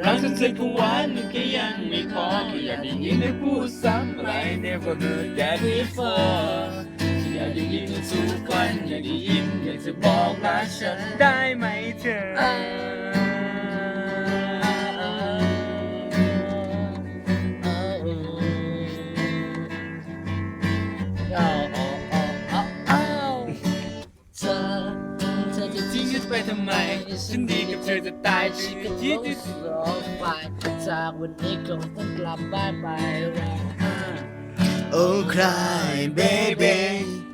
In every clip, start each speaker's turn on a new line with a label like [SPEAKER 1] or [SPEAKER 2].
[SPEAKER 1] รักฉันเธอก็หวานมันก็ยังไม่พอแค่อยากได้ยินได้พูดซ้ำอะไร never heard that before อยากได้ยินทุกวันอยากได้ยินอยากจะบอกรักฉันได้ไหม
[SPEAKER 2] จะ
[SPEAKER 1] ทิ้งฉันไปทำไมฉันดีกับเธอจะตายฉันก็คิดที่สุด
[SPEAKER 2] ร้องไปจากวันนี้คงต้องกลับบ้านไปร้องไห้
[SPEAKER 3] Oh cry baby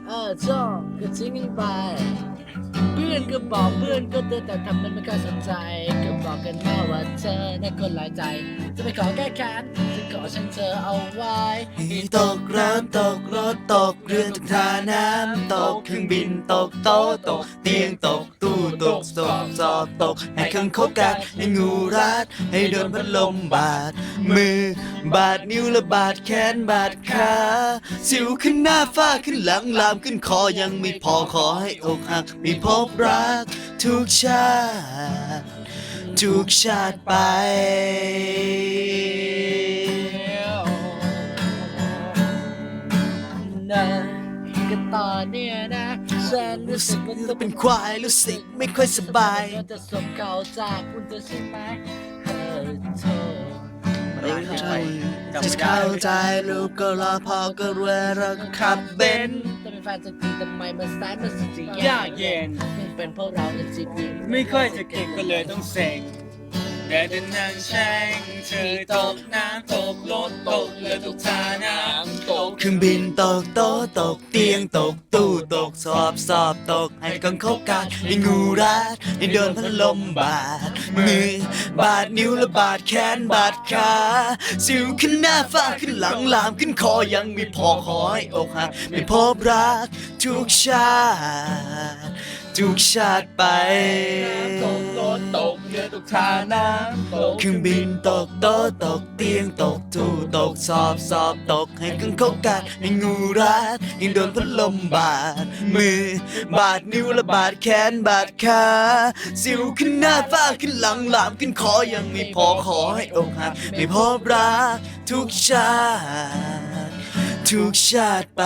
[SPEAKER 2] เออจ้องก็ทิ้งกันไป เพื่อนก็บอกเพื่อนก็เตือนแต่ทำมันไม่ค่อยสนใจ ก็บอกกันมาว่าเธอน่าคนหลายใจ จะไปขอแก้แค้นจะขอฉันเธอเอาไว้
[SPEAKER 3] ให้ตกร้อนตกรถตกเรือตกท่าน้ำตกเครื่องบินตกโต๊ะตก เตียงตกตู้ตกสอบสอบตก ให้คังคกกัดให้งูรัด ให้โดนพัดลมบาด มือบาดนิ้วและบาดแขนบาดขาสิวขึ้นหน้าฝ้าขึ้นหลังลามขึ้นคอยังไม่พอขอให้อกหักมีพบรัก ทุกชาติทุกชาติไป
[SPEAKER 2] นะ ก็ตอนเนี้ยนะฉันรู้
[SPEAKER 3] รู้
[SPEAKER 2] สึ
[SPEAKER 3] สึ
[SPEAKER 2] ก
[SPEAKER 3] ก
[SPEAKER 2] ว่า
[SPEAKER 3] ว่า
[SPEAKER 2] จะ
[SPEAKER 3] เป็นควายรู้สึกไม่ค่อยสบาย
[SPEAKER 2] จะสมเก่าจากคุณจะใช่ไหมเออเธอ
[SPEAKER 3] จะเข้าใจลูกก็รอพอก็รวยเราก็ขับเบนซ์
[SPEAKER 2] จะเป็นแฟนสักทีทำไมมันสายมันสุดจะ
[SPEAKER 1] ยากเย็น
[SPEAKER 2] ยังเป็นพวกเราในจิตวิญญาณ
[SPEAKER 1] ไม่ค่อยจะเก่งก็เลยต้องเซ็ง แต่เดินนางแช่งเธอตกน้ำตกรถตกเรือตกท่าน้ำตก
[SPEAKER 3] เครื่องบินตกโต๊ะตกเตียงตกตู้ตกสอบสอบตกให้กังคบกันให้งูรัดให้โดนพัดลมบาดมือบาดนิ้วและบาดแขนบาดขาสิวขึ้นหน้าฝ้าขึ้นหลังลามขึ้นคอยังไม่พอขอให้อกหักไม่พบรักทุกชาติทุกชาติไป
[SPEAKER 1] ตก ถตกเรือตกท่าน้ำตก
[SPEAKER 3] เครื่องบินตกโต๊ะตกเตียงตกตู้ตกสอบสอบตกให้กังเขากัดให้งูรัดยังโดนพัดลมบาดมือบาดนิ้วและบาดแขนบาดขาสิวขึ้นหน้าฝ้าขึ้นหลังลามขึ้นคอยังไม่พอขอให้อกหักไม่พบรักทุกชาติทุกชาติไป